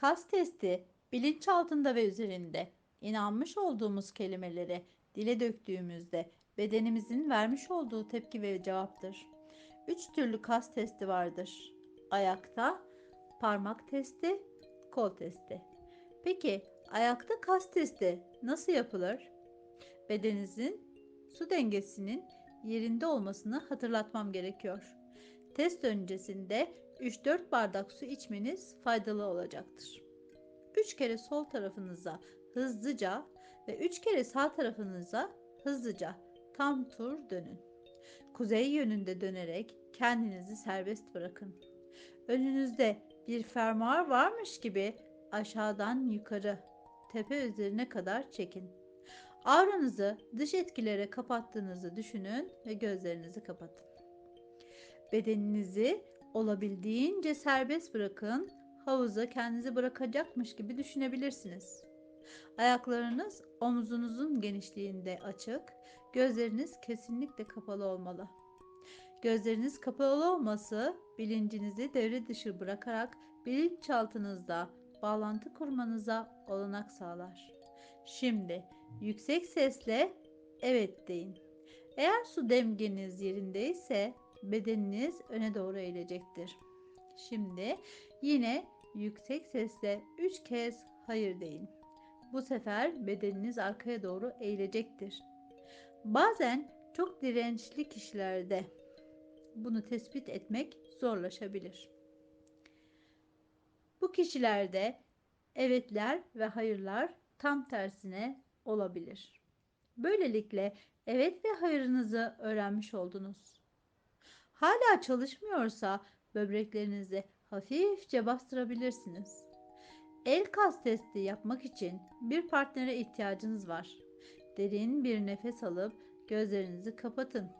Kas testi bilinçaltında ve üzerinde inanmış olduğumuz kelimeleri dile döktüğümüzde bedenimizin vermiş olduğu tepki ve cevaptır. Üç türlü kas testi vardır. Ayakta, parmak testi, kol testi. Peki ayakta kas testi nasıl yapılır? Bedeninizin su dengesinin yerinde olmasını hatırlatmam gerekiyor. Test öncesinde 3-4 bardak su içmeniz faydalı olacaktır. 3 kere sol tarafınıza hızlıca ve 3 kere sağ tarafınıza hızlıca tam tur dönün. Kuzey yönünde dönerek kendinizi serbest bırakın. Önünüzde bir fermuar varmış gibi aşağıdan yukarı, tepe üzerine kadar çekin. Auranızı dış etkilere kapattığınızı düşünün ve gözlerinizi kapatın. Bedeninizi olabildiğince serbest bırakın. Havuza kendinizi bırakacakmış gibi düşünebilirsiniz. Ayaklarınız omzunuzun genişliğinde açık, gözleriniz kesinlikle kapalı olmalı. Gözleriniz kapalı olması bilincinizi devre dışı bırakarak bilinçaltınızda bağlantı kurmanıza olanak sağlar. Şimdi yüksek sesle evet deyin. Eğer su dengeniz yerindeyse bedeniniz öne doğru eğilecektir. Şimdi yine yüksek sesle 3 kez hayır deyin. Bu sefer bedeniniz arkaya doğru eğilecektir. Bazen çok dirençli kişilerde bunu tespit etmek zorlaşabilir. Bu kişilerde evetler ve hayırlar tam tersine olabilir. Böylelikle evet ve hayırınızı öğrenmiş oldunuz. Hala çalışmıyorsa böbreklerinizi hafifçe bastırabilirsiniz. El kas testi yapmak için bir partnere ihtiyacınız var. Derin bir nefes alıp gözlerinizi kapatın.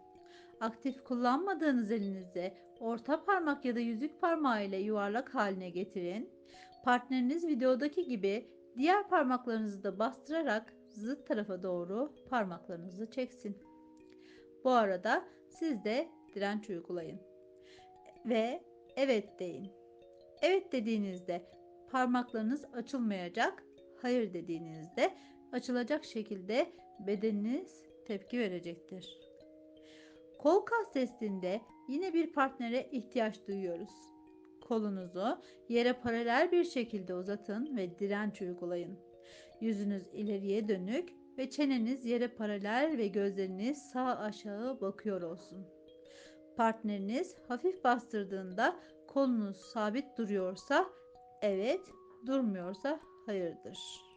Aktif kullanmadığınız elinizi orta parmak ya da yüzük parmağı ile yuvarlak haline getirin. Partneriniz videodaki gibi diğer parmaklarınızı da bastırarak zıt tarafa doğru parmaklarınızı çeksin. Bu arada siz de direnç uygulayın. Ve evet deyin. Evet dediğinizde parmaklarınız açılmayacak. Hayır dediğinizde açılacak şekilde bedeniniz tepki verecektir. Kol kas testinde yine bir partnere ihtiyaç duyuyoruz. Kolunuzu yere paralel bir şekilde uzatın ve direnç uygulayın. Yüzünüz ileriye dönük ve çeneniz yere paralel ve gözleriniz sağ aşağı bakıyor olsun. Partneriniz hafif bastırdığında kolunuz sabit duruyorsa evet, durmuyorsa hayırdır.